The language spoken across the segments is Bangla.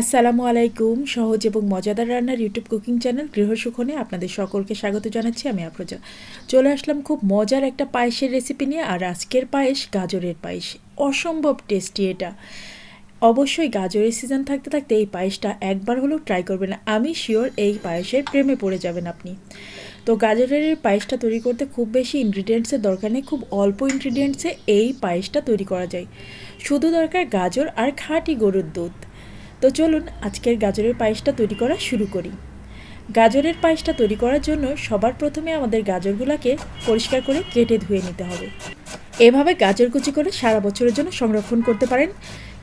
আসসালামু আলাইকুম, সহজ এবং মজাদার রান্নার ইউটিউব কুকিং চ্যানেল গৃহসুখনে আপনাদের সকলকে স্বাগত জানাচ্ছি আমি আফরোজা। চলে আসলাম খুব মজার একটা পায়েসের রেসিপি নিয়ে, আর আজকের পায়েস গাজরের পায়েস। অসম্ভব টেস্টি এটা। অবশ্যই গাজরের সিজন থাকতে থাকতে এই পায়েসটা একবার হলেও ট্রাই করবেন। আমি শিওর এই পায়েসের প্রেমে পড়ে যাবেন আপনি। তো গাজরের পায়েসটা তৈরি করতে খুব বেশি ইনগ্রিডিয়েন্টসের দরকার নেই, খুব অল্প ইনগ্রিডিয়েন্টসে এই পায়েসটা তৈরি করা যায়। শুধু দরকার গাজর আর খাঁটি গরুর দুধ। তো চলুন আজকের গাজরের পায়েসটা তৈরি করা শুরু করি। গাজরের পায়েসটা তৈরি করার জন্য সবার প্রথমে আমাদের গাজরগুলোকে পরিষ্কার করে কেটে ধুয়ে নিতে হবে। এভাবে গাজর কুচি করে সারা বছরের জন্য সংরক্ষণ করতে পারেন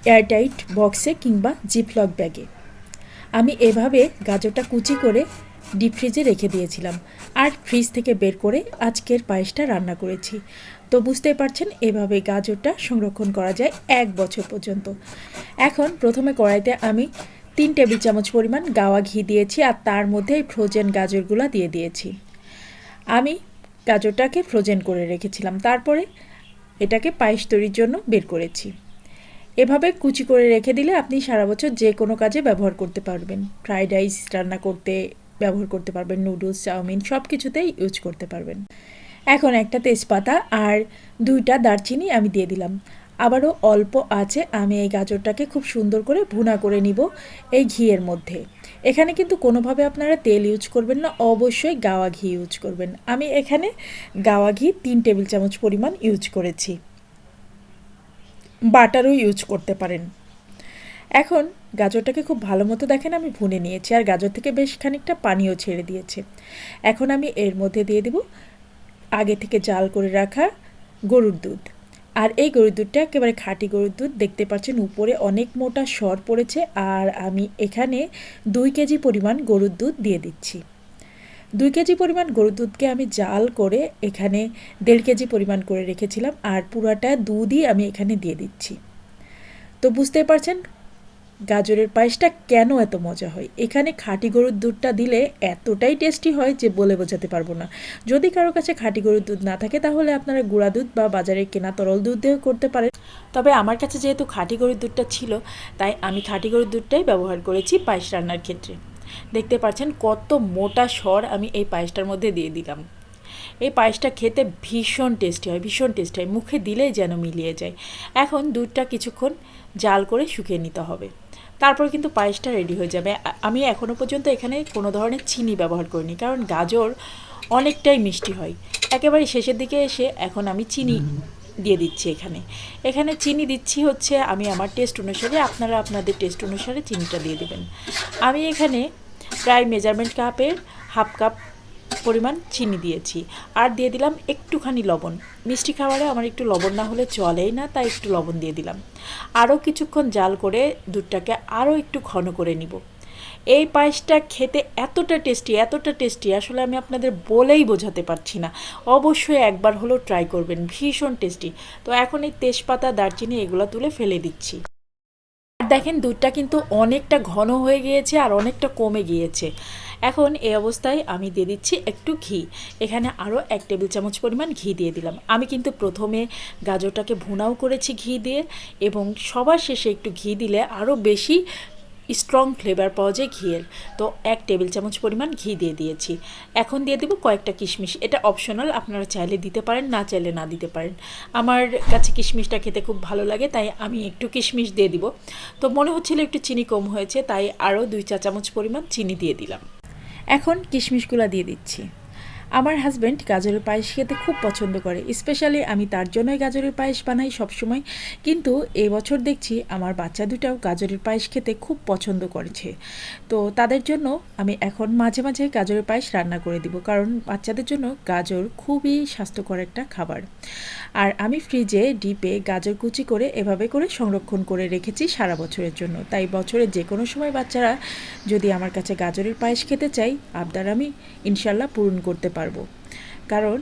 এয়ারটাইট বক্সে কিংবা জিপলক ব্যাগে। আমি এভাবে গাজরটা কুচি করে ডিপ ফ্রিজে রেখে দিয়েছিলাম। আর ফ্রিজ থেকে বের করে আজকের পায়েসটা রান্না করেছি। তো বুঝতেই পারছেন এভাবে গাজরটা সংরক্ষণ করা যায় এক বছর পর্যন্ত। এখন প্রথমে কড়াইতে আমি তিন টেবিল চামচ পরিমাণ গাওয়া ঘি দিয়েছি আর তার মধ্যে এই ফ্রোজেন গাজরগুলো দিয়ে দিয়েছি। আমি গাজরটাকে ফ্রোজেন করে রেখেছিলাম, তারপরে এটাকে পায়েস তৈরির জন্য বের করেছি। এভাবে কুচি করে রেখে দিলে আপনি সারা বছর যে কোনো কাজে ব্যবহার করতে পারবেন। ফ্রাইড রাইস রান্না করতে, ব্যবহার করতে পারবেন, নুডলস, চাউমিন সব কিছুতেই ইউজ করতে পারবেন। এখন একটা তেজপাতা আর দুইটা দারচিনি আমি দিয়ে দিলাম। আবারও অল্প আছে, আমি এই গাজরটাকে খুব সুন্দর করে ভুনা করে নিব এই ঘিয়ের মধ্যে। এখানে কিন্তু কোনোভাবে আপনারা তেল ইউজ করবেন না, অবশ্যই গাওয়া ঘি ইউজ করবেন। আমি এখানে গাওয়া ঘি তিন টেবিল চামচ পরিমাণ ইউজ করেছি। বাটারও ইউজ করতে পারেন। এখন গাজরটাকে খুব ভালো মতো দেখেন, আমি ভুনে নিয়েছি। আর গাজর থেকে বেশ খানিকটা পানিও ছেড়ে দিয়েছে। এখন আমি এর মধ্যে দিয়ে দেব আগে থেকে জাল করে রাখা গরুর দুধ। আর এই গরুর দুধটা একেবারে খাঁটি গরুর দুধ, দেখতে পাচ্ছেন উপরে অনেক মোটা সর পড়েছে আর আমি এখানে দুই কেজি পরিমাণ গরুর দুধ দিয়ে দিচ্ছি। দুই কেজি পরিমাণ গরুর দুধকে আমি জাল করে এখানে দেড় কেজি পরিমাণ করে রেখেছিলাম আর পুরাটা দুধই আমি এখানে দিয়ে দিচ্ছি। তো বুঝতে পারছেন গাজরের পায়েসটা কেন এত মজা হয়? এখানে খাঁটি গরুর দুধটা দিলে এতটাই টেস্টি হয় যে বলে বোঝাতে পারব না। যদি কারও কাছে খাঁটি গরুর দুধ না থাকে, তাহলে আপনারা গুঁড়া দুধ বা বাজারে কেনা তরল দুধ দিয়েও করতে পারেন। তবে আমার কাছে যেহেতু খাঁটি গরুর দুধটা ছিল, তাই আমি খাঁটি গরুর দুধটাই ব্যবহার করেছি পায়েস রান্নার ক্ষেত্রে। দেখতে পাচ্ছেন কত মোটা স্বর আমি এই পায়েসটার মধ্যে দিয়ে দিলাম। এই পায়েসটা খেতে ভীষণ টেস্টি হয়, ভীষণ টেস্টি হয়। মুখে দিলেই যেন মিলিয়ে যায়। এখন দুধটা কিছুক্ষণ জাল করে শুকিয়ে নিতে হবে। তারপর কিন্তু পায়েসটা রেডি হয়ে যাবে। আমি এখনও পর্যন্ত এখানে কোনো ধরনের চিনি ব্যবহার করিনি, কারণ গাজর অনেকটাই মিষ্টি হয়। একেবারে শেষের দিকে এসে এখন আমি চিনি দিয়ে দিচ্ছি এখানে। এখানে চিনি দিচ্ছি হচ্ছে আমি আমার টেস্ট অনুসারে, আপনারা আপনাদের টেস্ট অনুসারে চিনিটা দিয়ে দেবেন। আমি এখানে প্রায় মেজারমেন্ট কাপের হাফ কাপ পরিমাণ চিনি দিয়েছি। আর দিয়ে দিলাম একটুখানি লবণ। মিষ্টি খাবারে আমার একটু লবণ না হলে চলেই না, তাই একটু লবণ দিয়ে দিলাম। আরও কিছুক্ষণ জাল করে দুধটাকে আরও একটু ঘন করে নিব। এই পায়েসটা খেতে এতটা টেস্টি এতটা টেস্টি, আসলে আমি আপনাদের বলেই বোঝাতে পারছি না। অবশ্যই একবার হলেও ট্রাই করবেন, ভীষণ টেস্টি। তো এখন এই তেজপাতা, দারচিনি এগুলো তুলে ফেলে দিচ্ছি। দেখেন দুধটা কিন্তু অনেকটা ঘন হয়ে গিয়েছে আর অনেকটা কমে গিয়েছে। এখন এই অবস্থায় আমি দিয়ে দিচ্ছি একটু ঘি। এখানে আরও এক টেবিল চামচ পরিমাণ ঘি দিয়ে দিলাম। আমি কিন্তু প্রথমে গাজরটাকে ভুনাও করেছি ঘি দিয়ে এবং সবার শেষে একটু ঘি দিলে আরও বেশি স্ট্রং ফ্লেভার পাওয়া যায় ঘিয়ের। তো এক টেবিল চামচ পরিমাণ ঘি দিয়ে দিয়েছি। এখন দিয়ে দেবো কয়েকটা কিশমিশ। এটা অপশনাল আপনারা চাইলে দিতে পারেন, না চাইলে না দিতে পারেন। আমার কাছে কিশমিশটা খেতে খুব ভালো লাগে, তাই আমি একটু কিশমিশ দিয়ে দিব। তো মনে হচ্ছিল একটু চিনি কম হয়েছে, তাই আরও দুই চা চামচ পরিমাণ চিনি দিয়ে দিলাম। এখন কিশমিশগুলো দিয়ে দিচ্ছি। আমার হাজব্যান্ড গাজরের পায়েস খেতে খুব পছন্দ করে স্পেশালি আমি তার জন্যই গাজরের পায়েস বানাই সবসময়। কিন্তু এবছর দেখছি আমার বাচ্চা দুটাও গাজরের পায়েস খেতে খুব পছন্দ করেছে। তো তাদের জন্য আমি এখন মাঝে মাঝে গাজরের পায়েস রান্না করে দিব, কারণ বাচ্চাদের জন্য গাজর খুবই স্বাস্থ্যকর একটা খাবার। আর আমি ফ্রিজে ডিপে গাজর কুচি করে এভাবে করে সংরক্ষণ করে রেখেছি সারা বছরের জন্য। তাই বছরের যে কোনো সময় বাচ্চারা যদি আমার কাছে গাজরের পায়েস খেতে চাই আবদার আমি ইনশাল্লাহ পূরণ করতে পারব। কারণ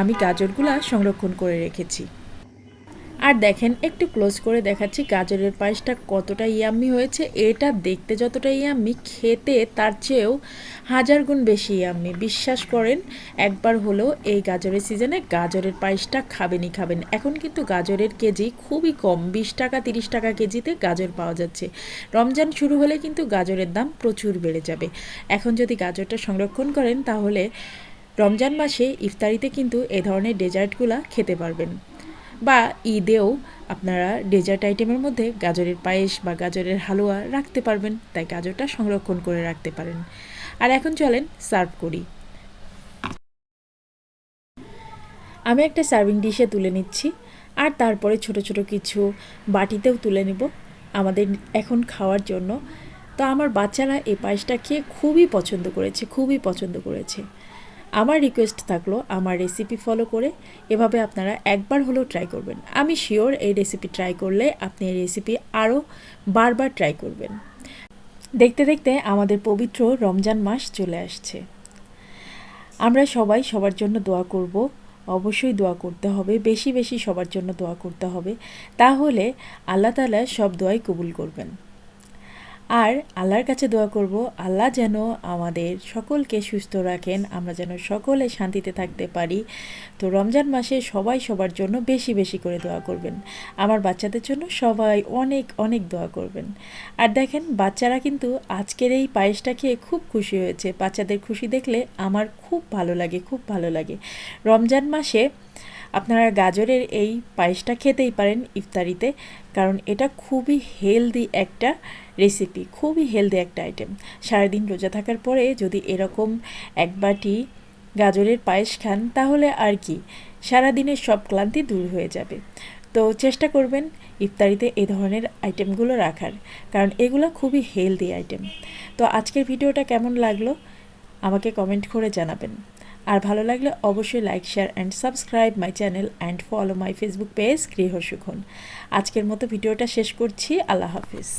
আমি গাজরগুলা সংরক্ষণ করে রেখেছি। আর দেখেন, একটু ক্লোজ করে দেখাচ্ছি গাজরের পায়েসটা কতটা ইয়াম্মি হয়েছে। এটা দেখতে যতটা ইয়াম্মি খেতে তার চেয়েও হাজার গুণ বেশি ইয়াম্মি বিশ্বাস করেন, একবার হলেও এই গাজরের সিজনে গাজরের পায়েসটা খাবেনই খাবেন। এখন কিন্তু গাজরের কেজি খুবই কম, বিশ টাকা, তিরিশ টাকা কেজিতে গাজর পাওয়া যাচ্ছে। রমজান শুরু হলে কিন্তু গাজরের দাম প্রচুর বেড়ে যাবে। এখন যদি গাজরটা সংরক্ষণ করেন, তাহলে রমজান মাসে ইফতারিতে কিন্তু এ ধরনের ডেজার্টগুলা খেতে পারবেন। বা ঈদেও আপনারা ডেজার্ট আইটেমের মধ্যে গাজরের পায়েস বা গাজরের হালুয়া রাখতে পারবেন, তাই গাজরটা সংরক্ষণ করে রাখতে পারেন। আর এখন চলেন সার্ভ করি। আমি একটা সার্ভিং ডিশে তুলে নিচ্ছি, আর তারপরে ছোট ছোট কিছু বাটিতেও তুলে নেব আমাদের এখন খাওয়ার জন্য। তো আমার বাচ্চারা এই পায়েসটা খেয়ে খুবই পছন্দ করেছে, খুবই পছন্দ করেছে। আমার রিকোয়েস্ট থাকল আমার রেসিপি ফলো করে, এভাবে আপনারা একবার হলেও ট্রাই করবেন। আমি শিওর এই রেসিপি ট্রাই করলে আপনি এই রেসিপি আরও বারবার ট্রাই করবেন। দেখতে দেখতে আমাদের পবিত্র রমজান মাস চলে আসছে। আমরা সবাই সবার জন্য দোয়া করব, অবশ্যই দোয়া করতে হবে, বেশি বেশি সবার জন্য দোয়া করতে হবে, তাহলে আল্লাহ তালা সব দোয়াই কবুল করবেন। আর আল্লাহর কাছে দোয়া করব, আল্লাহ যেন আমাদের সকলকে সুস্থ রাখেন, আমরা যেন সকলে শান্তিতে থাকতে পারি। তো রমজান মাসে সবাই সবার জন্য বেশি বেশি করে দোয়া করবেন। আমার বাচ্চাদের জন্য সবাই অনেক অনেক দোয়া করবেন। আর দেখেন, বাচ্চারা কিন্তু আজকের এই পায়েসটা খেয়ে খুব খুশি হয়েছে। বাচ্চাদের খুশি দেখলে আমার খুব ভালো লাগে, খুব ভালো লাগে। রমজান মাসে আপনারা গাজরের এই পায়েসটা খেতেই পারেন ইফতারিতে, কারণ এটা খুবই হেলদি একটা রেসিপি খুবই হেলদি একটা আইটেম সারাদিন রোজা থাকার পরে যদি এরকম এক বাটি গাজরের পায়েস খান, তাহলে আর কি? সারাদিনের সব ক্লান্তি দূর হয়ে যাবে। তো চেষ্টা করবেন ইফতারিতে এই ধরনের আইটেমগুলো রাখার, কারণ এগুলো খুবই হেলদি আইটেম তো আজকের ভিডিওটা কেমন লাগল? আমাকে কমেন্ট করে জানাবেন। আর ভালো লাগলে অবশ্যই like share and subscribe my channel and follow my Facebook page গৃহসুখন আজকের মতো ভিডিওটা শেষ করছি, আল্লাহ হাফিজ।